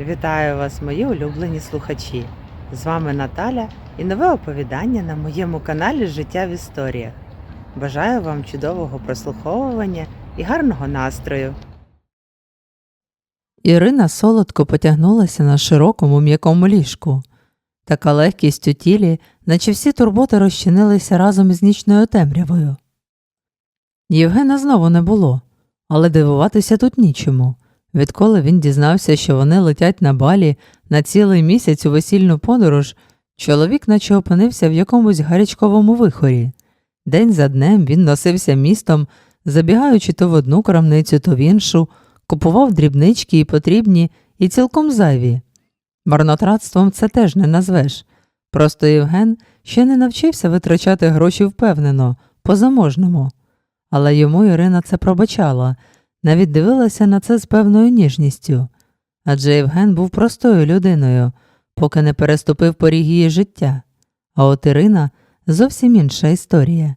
Вітаю вас, мої улюблені слухачі! З вами Наталя і нове оповідання на моєму каналі Життя в історіях. Бажаю вам чудового прослуховування і гарного настрою. Ірина солодко потягнулася на широкому м'якому ліжку. Така легкість у тілі, наче всі турботи розчинилися разом із нічною темрявою. Євгена знову не було, але дивуватися тут нічому. Відколи він дізнався, що вони летять на балі на цілий місяць у весільну подорож, чоловік наче опинився в якомусь гарячковому вихорі. День за днем він носився містом, забігаючи то в одну крамницю, то в іншу, купував дрібнички і потрібні, і цілком зайві. Марнотратством це теж не назвеш. Просто Євген ще не навчився витрачати гроші впевнено, по-заможному. Але йому Ірина це пробачала, навіть дивилася на це з певною ніжністю. Адже Євген був простою людиною, поки не переступив поріг її життя. А от Ірина зовсім інша історія.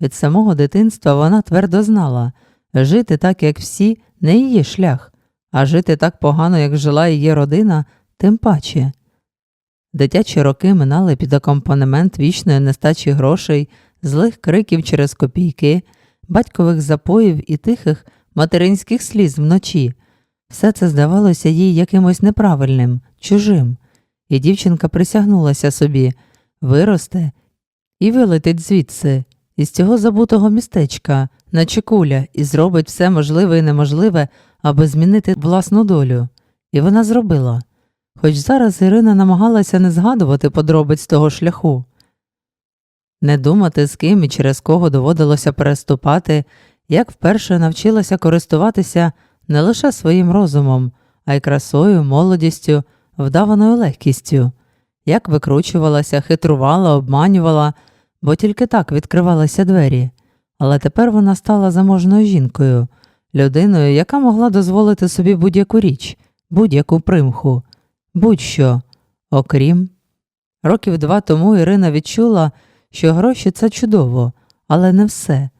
Від самого дитинства вона твердо знала жити так, як всі, не її шлях, а жити так погано, як жила її родина, тим паче. Дитячі роки минали під акомпанемент вічної нестачі грошей, злих криків через копійки, батькових запоїв і тихих материнських сліз вночі. Все це здавалося їй якимось неправильним, чужим, і дівчинка присягнулася собі виросте і вилетить звідси, із цього забутого містечка, наче куля, і зробить все можливе і неможливе, аби змінити власну долю. І вона зробила. Хоч зараз Ірина намагалася не згадувати подробиць того шляху. Не думати, з ким і через кого доводилося переступати, як вперше навчилася користуватися не лише своїм розумом, а й красою, молодістю, вдаваною легкістю, як викручувалася, хитрувала, обманювала, бо тільки так відкривалися двері. Але тепер вона стала заможною жінкою, людиною, яка могла дозволити собі будь-яку річ, будь-яку примху, будь-що, окрім. Років два тому Ірина відчула, що гроші це чудово, але не все.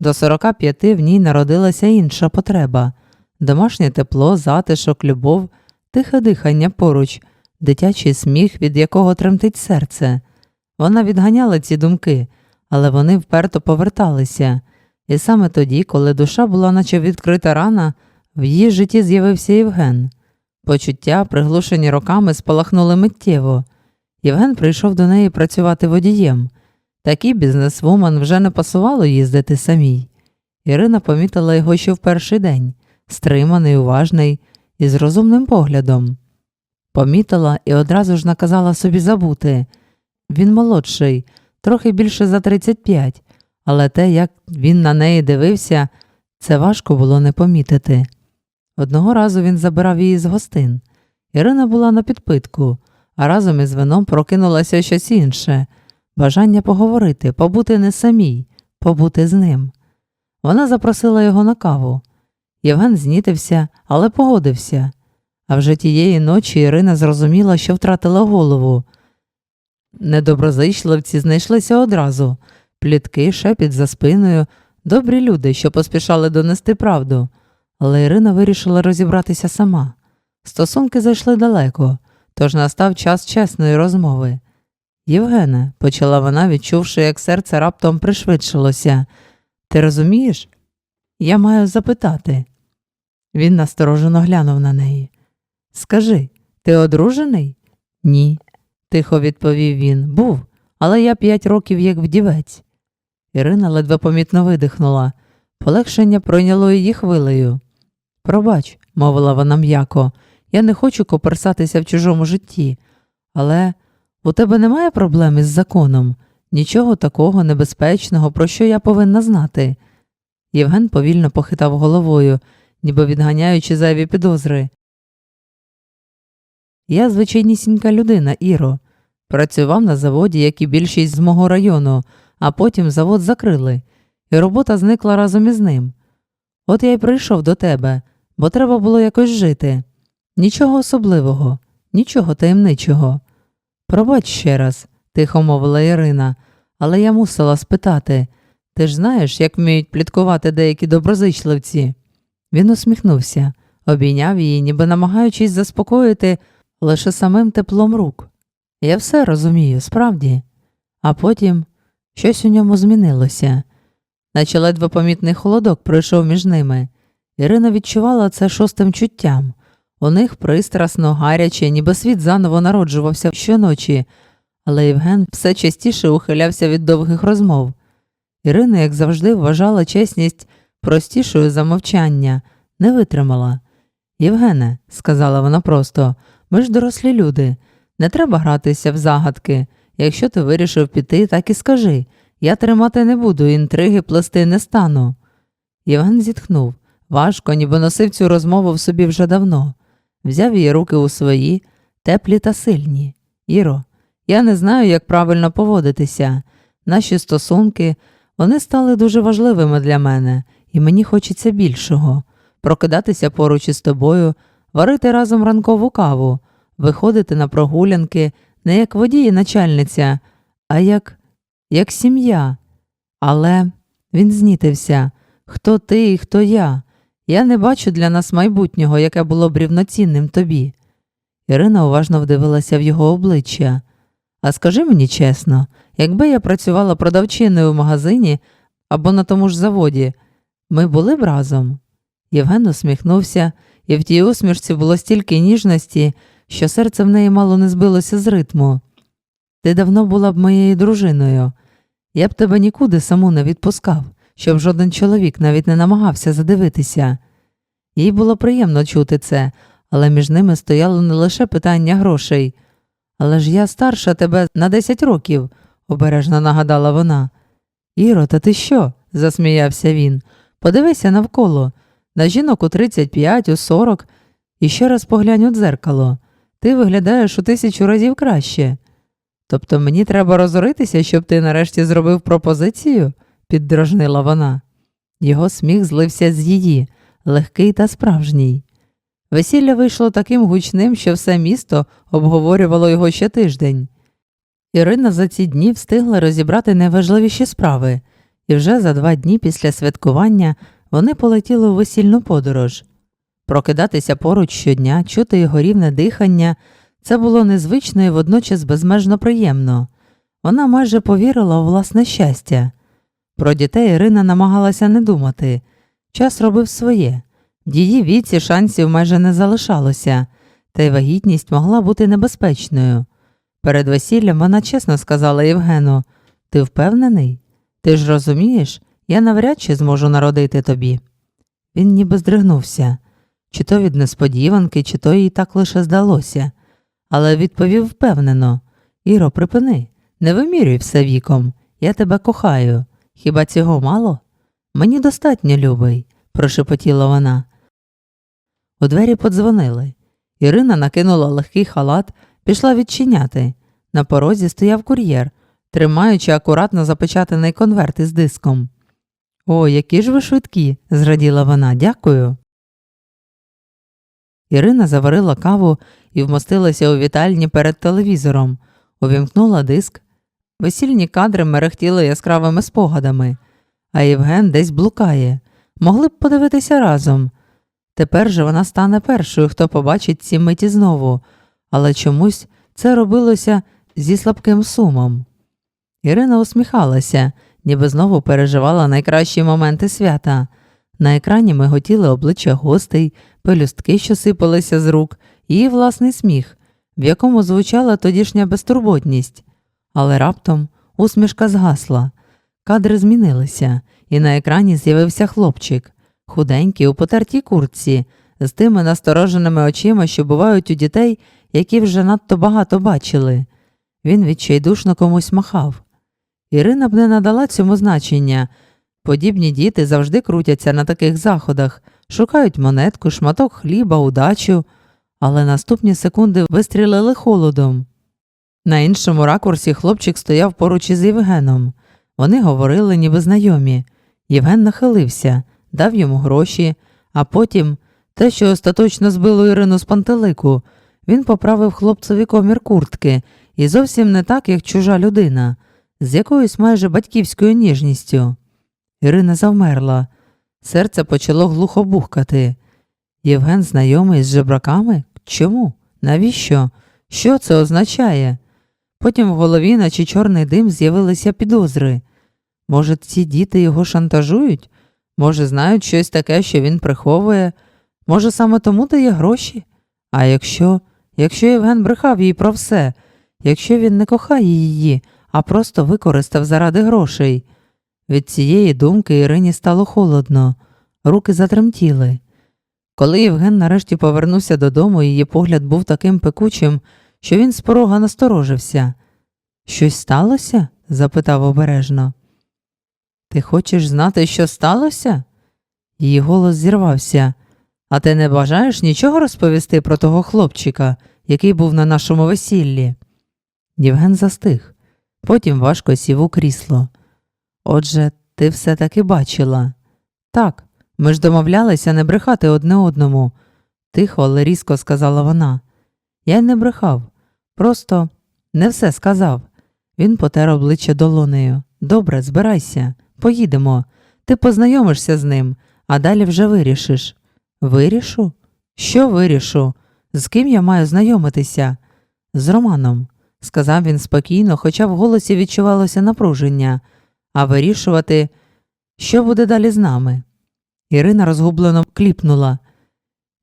До 45 в ній народилася інша потреба домашнє тепло, затишок, любов, тихе дихання поруч, дитячий сміх, від якого тремтить серце. Вона відганяла ці думки, але вони вперто поверталися, і саме тоді, коли душа була наче відкрита рана, в її житті з'явився Євген. Почуття, приглушені роками, спалахнули миттєво. Євген прийшов до неї працювати водієм. Такий бізнесвумен вже не пасувало їздити самій. Ірина помітила його ще в перший день, стриманий, уважний і з розумним поглядом. Помітила і одразу ж наказала собі забути. Він молодший, трохи більше за 35, але те, як він на неї дивився, це важко було не помітити. Одного разу він забирав її з гостин. Ірина була на підпитку, а разом із вином прокинулося щось інше бажання поговорити, побути не самій, побути з ним. Вона запросила його на каву. Євген знітився, але погодився. А вже тієї ночі Ірина зрозуміла, що втратила голову. Недоброзичливці знайшлися одразу плітки, шепіт за спиною, добрі люди, що поспішали донести правду. Але Ірина вирішила розібратися сама. Стосунки зайшли далеко, тож настав час чесної розмови. Євгене, почала вона, відчувши, як серце раптом пришвидшилося. Ти розумієш? Я маю запитати. Він насторожено глянув на неї. Скажи, ти одружений? Ні, тихо відповів він. Був, але я п'ять років як вдівець. Ірина ледве помітно видихнула. Полегшення пройняло її хвилею. Пробач, мовила вона м'яко, я не хочу коперсатися в чужому житті, але у тебе немає проблем із законом, нічого такого небезпечного, про що я повинна знати. Євген повільно похитав головою, ніби відганяючи зайві підозри. Я звичайнісінька людина, Іро. Працював на заводі, як і більшість з мого району, а потім завод закрили, і робота зникла разом із ним. От я й прийшов до тебе, бо треба було якось жити. Нічого особливого, нічого таємничого. Пробач ще раз, тихо мовила Ірина, але я мусила спитати ти ж знаєш, як вміють пліткувати деякі доброзичливці? Він усміхнувся. обійняв її, ніби намагаючись заспокоїти лише самим теплом рук. Я все розумію, справді. А потім щось у ньому змінилося, наче ледве помітний холодок пройшов між ними. Ірина відчувала це шостим чуттям. У них пристрасно, гаряче, ніби світ заново народжувався щоночі, але Євген все частіше ухилявся від довгих розмов. Ірина, як завжди, вважала чесність простішою за мовчання, не витримала. Євгене, сказала вона просто, ми ж дорослі люди. Не треба гратися в загадки. Якщо ти вирішив піти, так і скажи. Я тримати не буду, інтриги плести не стану. Євген зітхнув важко, ніби носив цю розмову в собі вже давно. Взяв її руки у свої, теплі та сильні. Іро, я не знаю, як правильно поводитися. Наші стосунки вони стали дуже важливими для мене, і мені хочеться більшого прокидатися поруч із тобою, варити разом ранкову каву, виходити на прогулянки не як водій і начальниця, а як, як сім'я. Але він знітився хто ти і хто я. Я не бачу для нас майбутнього, яке було б рівноцінним тобі. Ірина уважно вдивилася в його обличчя. А скажи мені чесно, якби я працювала продавчиною в магазині або на тому ж заводі, ми були б разом? Євген усміхнувся, і в тій усмішці було стільки ніжності, що серце в неї мало не збилося з ритму. Ти давно була б моєю дружиною. Я б тебе нікуди саму не відпускав, щоб жоден чоловік навіть не намагався задивитися. Їй було приємно чути це, але між ними стояло не лише питання грошей. Але ж я старша тебе на 10 років, обережно нагадала вона. Іро, та ти що? засміявся він. Подивися навколо. На жінок у 35, у 40. І ще раз поглянь у дзеркало. Ти виглядаєш у тисячу разів краще. Тобто мені треба розоритися, щоб ти нарешті зробив пропозицію? Піддражнила вона. Його сміх злився з її, легкий та справжній. Весілля вийшло таким гучним, що все місто обговорювало його ще тиждень. Ірина за ці дні встигла розібрати найважливіші справи, і вже за два дні після святкування вони полетіли у весільну подорож. Прокидатися поруч щодня, чути його рівне дихання це було незвично і водночас безмежно приємно. Вона майже повірила у власне щастя. Про дітей Ірина намагалася не думати. Час робив своє. В її віці шансів майже не залишалося, та й вагітність могла бути небезпечною. Перед весіллям вона чесно сказала Євгену Ти впевнений? Ти ж розумієш, я навряд чи зможу народити тобі. Він ніби здригнувся, чи то від несподіванки, чи то їй так лише здалося, але відповів впевнено Іро, припини, не вимірюй все віком, я тебе кохаю. Хіба цього мало? Мені достатньо, любий, прошепотіла вона. У двері подзвонили. Ірина накинула легкий халат, пішла відчиняти. На порозі стояв кур'єр, тримаючи акуратно запечатаний конверт із диском. О, які ж ви швидкі, зраділа вона, дякую. Ірина заварила каву і вмостилася у вітальні перед телевізором, увімкнула диск. Весільні кадри мерехтіли яскравими спогадами, а Євген десь блукає. Могли б подивитися разом. Тепер же вона стане першою, хто побачить ці миті знову, але чомусь це робилося зі слабким сумом. Ірина усміхалася, ніби знову переживала найкращі моменти свята. На екрані миготіли обличчя гостей, пелюстки, що сипалися з рук, її власний сміх, в якому звучала тодішня безтурботність. Але раптом усмішка згасла, кадри змінилися, і на екрані з'явився хлопчик, худенький у потертій куртці, з тими настороженими очима, що бувають у дітей, які вже надто багато бачили. Він відчайдушно комусь махав. Ірина б не надала цьому значення. Подібні діти завжди крутяться на таких заходах, шукають монетку, шматок хліба, удачу, але наступні секунди вистрілили холодом. На іншому ракурсі хлопчик стояв поруч із Євгеном. Вони говорили, ніби знайомі. Євген нахилився, дав йому гроші, а потім те, що остаточно збило Ірину з пантелику, він поправив хлопцеві комір куртки і зовсім не так, як чужа людина, з якоюсь майже батьківською ніжністю. Ірина завмерла, серце почало глухо бухкати. Євген знайомий з жебраками? Чому? Навіщо? Що це означає? Потім в голові, наче чорний дим, з'явилися підозри. Може, ці діти його шантажують? Може, знають щось таке, що він приховує? Може, саме тому дає гроші? А якщо, якщо Євген брехав їй про все, якщо він не кохає її, а просто використав заради грошей? Від цієї думки Ірині стало холодно, руки затремтіли. Коли Євген нарешті повернувся додому, її погляд був таким пекучим, що він з порога насторожився. Щось сталося? запитав обережно. Ти хочеш знати, що сталося? Її голос зірвався. А ти не бажаєш нічого розповісти про того хлопчика, який був на нашому весіллі? Євген застиг, потім важко сів у крісло. Отже, ти все таки бачила. Так, ми ж домовлялися не брехати одне одному, тихо, але різко сказала вона. Я й не брехав, просто не все сказав. Він потер обличчя долонею. Добре, збирайся, поїдемо. Ти познайомишся з ним, а далі вже вирішиш. Вирішу? Що вирішу? З ким я маю знайомитися? З Романом, сказав він спокійно, хоча в голосі відчувалося напруження, а вирішувати, що буде далі з нами. Ірина розгублено кліпнула.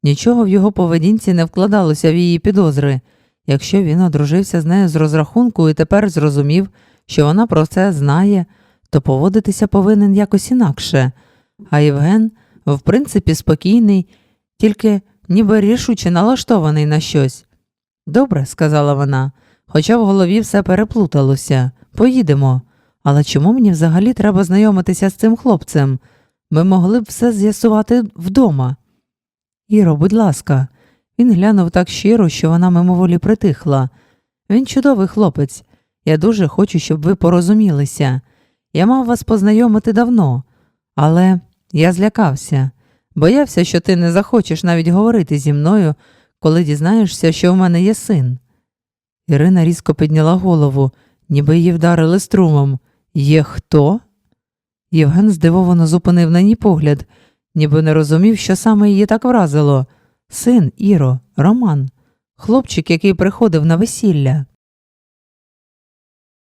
Нічого в його поведінці не вкладалося в її підозри, якщо він одружився з нею з розрахунку і тепер зрозумів, що вона про це знає, то поводитися повинен якось інакше. А Євген, в принципі, спокійний, тільки ніби рішуче налаштований на щось. Добре, сказала вона, хоча в голові все переплуталося. Поїдемо. Але чому мені взагалі треба знайомитися з цим хлопцем? Ми могли б все з'ясувати вдома. Іро, будь ласка, він глянув так щиро, що вона мимоволі притихла. Він чудовий хлопець. Я дуже хочу, щоб ви порозумілися. Я мав вас познайомити давно, але я злякався, боявся, що ти не захочеш навіть говорити зі мною, коли дізнаєшся, що в мене є син. Ірина різко підняла голову, ніби її вдарили струмом. Є хто? Євген здивовано зупинив на ній погляд, ніби не розумів, що саме її так вразило. Син Іро, Роман, хлопчик, який приходив на весілля.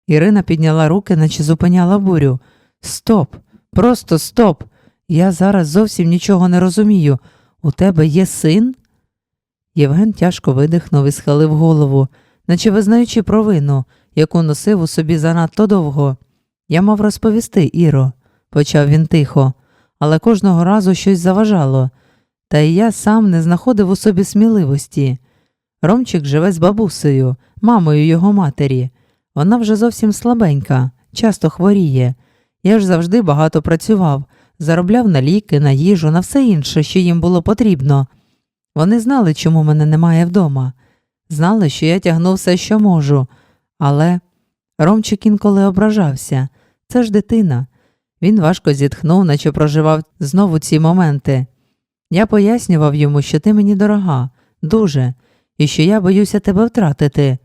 Ірина підняла руки, наче зупиняла бурю. Стоп, просто стоп. Я зараз зовсім нічого не розумію. У тебе є син? Євген тяжко видихнув і схилив голову, наче визнаючи провину, яку носив у собі занадто довго. Я мав розповісти, Іро, почав він тихо, але кожного разу щось заважало, та й я сам не знаходив у собі сміливості. Ромчик живе з бабусею, мамою його матері. Вона вже зовсім слабенька, часто хворіє. Я ж завжди багато працював, заробляв на ліки, на їжу, на все інше, що їм було потрібно. Вони знали, чому мене немає вдома, знали, що я тягну все, що можу, але Ромчик інколи ображався це ж дитина. Він важко зітхнув, наче проживав знову ці моменти. Я пояснював йому, що ти мені дорога, дуже, і що я боюся тебе втратити.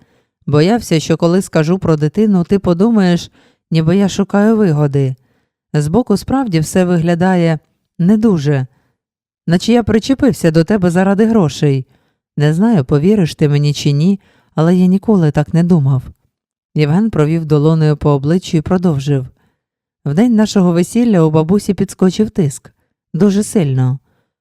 Боявся, що коли скажу про дитину, ти подумаєш, ніби я шукаю вигоди. Збоку справді все виглядає не дуже, наче я причепився до тебе заради грошей. Не знаю, повіриш ти мені чи ні, але я ніколи так не думав. Євген провів долоною по обличчю і продовжив. В день нашого весілля у бабусі підскочив тиск. Дуже сильно.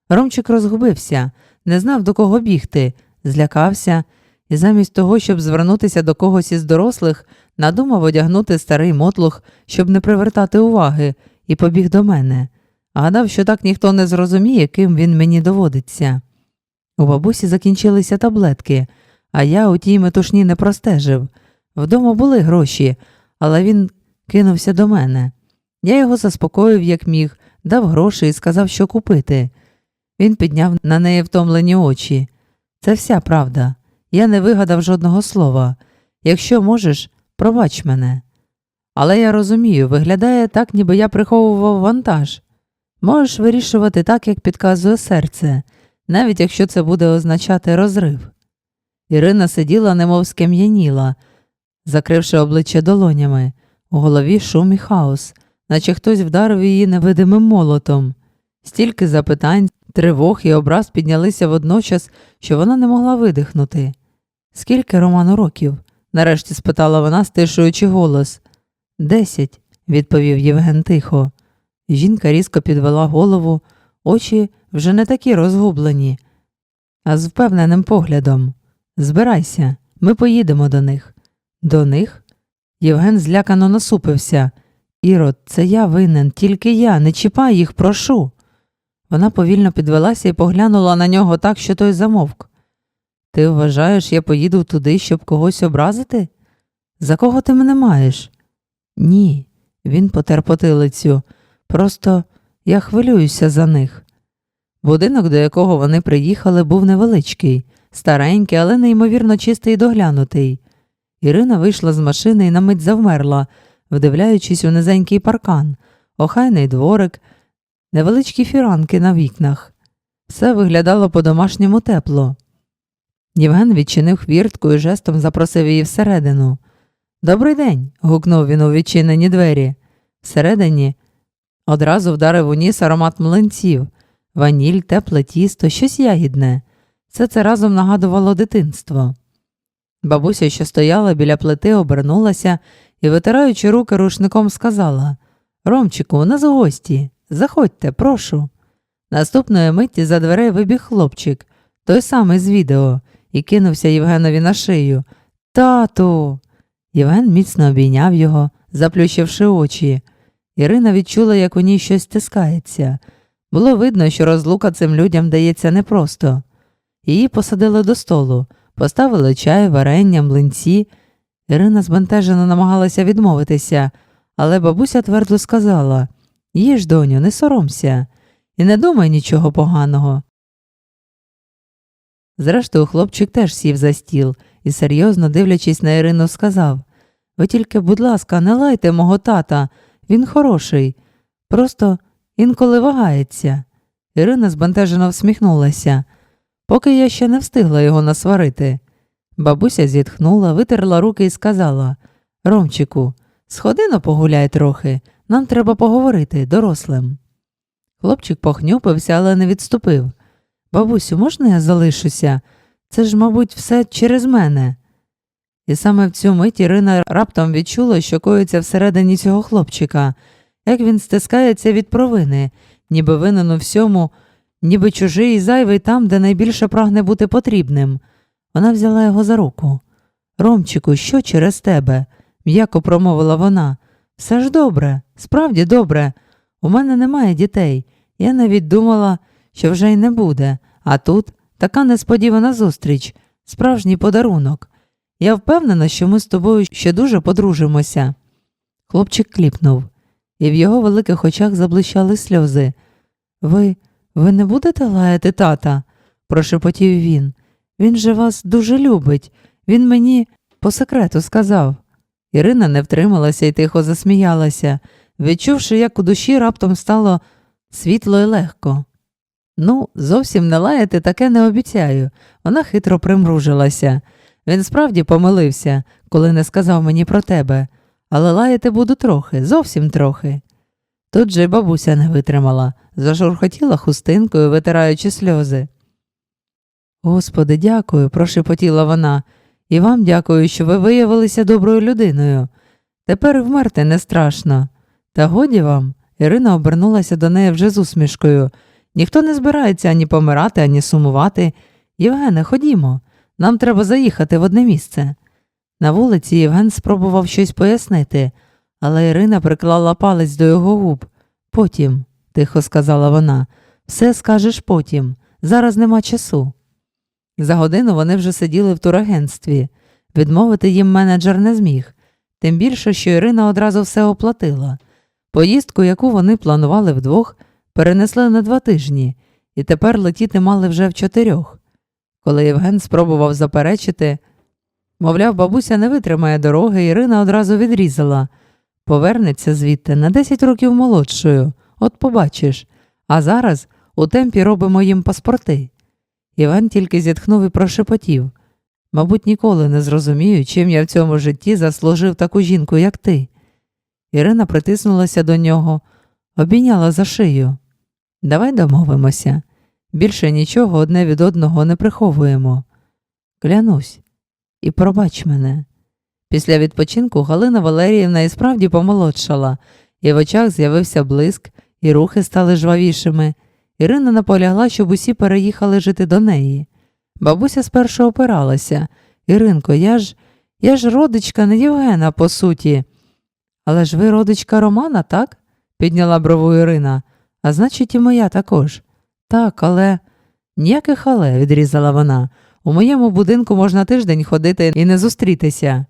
Ромчик розгубився, не знав, до кого бігти, злякався і замість того, щоб звернутися до когось із дорослих, надумав одягнути старий мотлух, щоб не привертати уваги, і побіг до мене. Гадав, що так ніхто не зрозуміє, ким він мені доводиться. У бабусі закінчилися таблетки, а я у тій метушні не простежив. Вдома були гроші, але він кинувся до мене. Я його заспокоїв, як міг, дав гроші і сказав, що купити. Він підняв на неї втомлені очі. Це вся правда. Я не вигадав жодного слова. Якщо можеш, пробач мене. Але я розумію, виглядає так, ніби я приховував вантаж. Можеш вирішувати так, як підказує серце, навіть якщо це буде означати розрив. Ірина сиділа, немов скам'яніла, закривши обличчя долонями, у голові шум і хаос, наче хтось вдарив її невидимим молотом. Стільки запитань, Тривог і образ піднялися водночас, що вона не могла видихнути. Скільки Роману років? нарешті спитала вона, стишуючи голос. Десять, відповів Євген тихо. Жінка різко підвела голову, очі вже не такі розгублені, а з впевненим поглядом. Збирайся, ми поїдемо до них. До них? Євген злякано насупився. Ірод, це я винен, тільки я, не чіпай їх, прошу. Вона повільно підвелася і поглянула на нього так, що той замовк. Ти вважаєш, я поїду туди, щоб когось образити? За кого ти мене маєш? Ні, він потер потилицю. Просто я хвилююся за них. Будинок, до якого вони приїхали, був невеличкий, старенький, але неймовірно чистий і доглянутий. Ірина вийшла з машини і на мить завмерла, вдивляючись у низенький паркан, охайний дворик, невеличкі фіранки на вікнах. Все виглядало по-домашньому тепло. Євген відчинив хвіртку і жестом запросив її всередину. Добрий день. гукнув він у відчинені двері. Всередині одразу вдарив у ніс аромат млинців, ваніль, тепле тісто, щось ягідне. Все це разом нагадувало дитинство. Бабуся, що стояла біля плити, обернулася і, витираючи руки рушником, сказала Ромчику, у нас гості. Заходьте, прошу. Наступної миті за дверей вибіг хлопчик, той самий з відео, і кинувся Євгенові на шию. Тату. Євген міцно обійняв його, заплющивши очі. Ірина відчула, як у ній щось стискається. Було видно, що розлука цим людям дається непросто. Її посадили до столу, поставили чай, варення, млинці. Ірина збентежено намагалася відмовитися, але бабуся твердо сказала Їж, доню, не соромся, і не думай нічого поганого. Зрештою, хлопчик теж сів за стіл і, серйозно дивлячись на Ірину, сказав Ви тільки, будь ласка, не лайте мого тата, він хороший, просто інколи вагається. Ірина збентежено всміхнулася, поки я ще не встигла його насварити. Бабуся зітхнула, витерла руки і сказала Ромчику, сходи но погуляй трохи, нам треба поговорити дорослим. Хлопчик похнюпився, але не відступив. Бабусю, можна я залишуся? Це ж, мабуть, все через мене. І саме в цю мить Ірина раптом відчула, що коїться всередині цього хлопчика, як він стискається від провини, ніби винен у всьому, ніби чужий і зайвий там, де найбільше прагне бути потрібним. Вона взяла його за руку. Ромчику, що через тебе? м'яко промовила вона. Все ж добре, справді добре. У мене немає дітей. Я навіть думала, що вже й не буде, а тут така несподівана зустріч, справжній подарунок. Я впевнена, що ми з тобою ще дуже подружимося. Хлопчик кліпнув, і в його великих очах заблищали сльози. Ви, ви не будете лаяти тата? прошепотів він. Він же вас дуже любить. Він мені по секрету сказав. Ірина не втрималася і тихо засміялася, відчувши, як у душі раптом стало світло і легко. Ну, зовсім не лаяти таке не обіцяю. Вона хитро примружилася. Він справді помилився, коли не сказав мені про тебе, але лаяти буду трохи, зовсім трохи. Тут же й бабуся не витримала, зашурхотіла хустинкою, витираючи сльози. Господи, дякую, прошепотіла вона, і вам дякую, що ви виявилися доброю людиною. Тепер вмерти не страшно. Та годі вам, Ірина обернулася до неї вже з усмішкою. Ніхто не збирається ані помирати, ані сумувати. Євгене, ходімо, нам треба заїхати в одне місце. На вулиці Євген спробував щось пояснити, але Ірина приклала палець до його губ. Потім, тихо сказала вона, все скажеш потім. Зараз нема часу. За годину вони вже сиділи в турагентстві. Відмовити їм менеджер не зміг, тим більше, що Ірина одразу все оплатила. Поїздку, яку вони планували вдвох, перенесли на два тижні, і тепер летіти мали вже в чотирьох. Коли Євген спробував заперечити, мовляв, бабуся не витримає дороги, Ірина одразу відрізала. Повернеться звідти на 10 років молодшою, от побачиш. А зараз у темпі робимо їм паспорти. Іван тільки зітхнув і прошепотів. Мабуть, ніколи не зрозумію, чим я в цьому житті заслужив таку жінку, як ти. Ірина притиснулася до нього, обійняла за шию. Давай домовимося. Більше нічого одне від одного не приховуємо. Клянусь, і пробач мене. Після відпочинку Галина Валеріївна і справді помолодшала, і в очах з'явився блиск, і рухи стали жвавішими. Ірина наполягла, щоб усі переїхали жити до неї. Бабуся спершу опиралася. Іринко, я ж я ж родичка не Євгена, по суті. Але ж ви родичка Романа, так? підняла брову Ірина. А значить, і моя також. Так, але. Ніяких але, відрізала вона. У моєму будинку можна тиждень ходити і не зустрітися.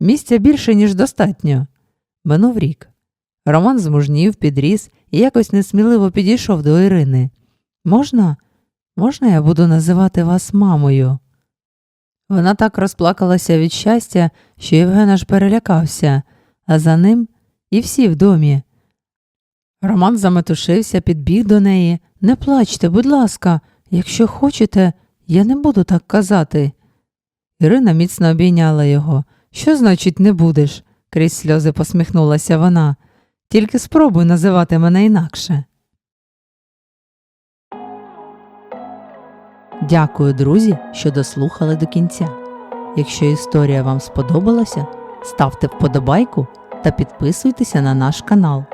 Місця більше, ніж достатньо. Минув рік. Роман змужнів, підріс і якось несміливо підійшов до Ірини. Можна? Можна я буду називати вас мамою? Вона так розплакалася від щастя, що Євген аж перелякався, а за ним і всі в домі. Роман заметушився, підбіг до неї. Не плачте, будь ласка, якщо хочете, я не буду так казати. Ірина міцно обійняла його. Що значить не будеш? крізь сльози посміхнулася вона. Тільки спробуй називати мене інакше. Дякую, друзі, що дослухали до кінця. Якщо історія вам сподобалася, ставте вподобайку та підписуйтеся на наш канал.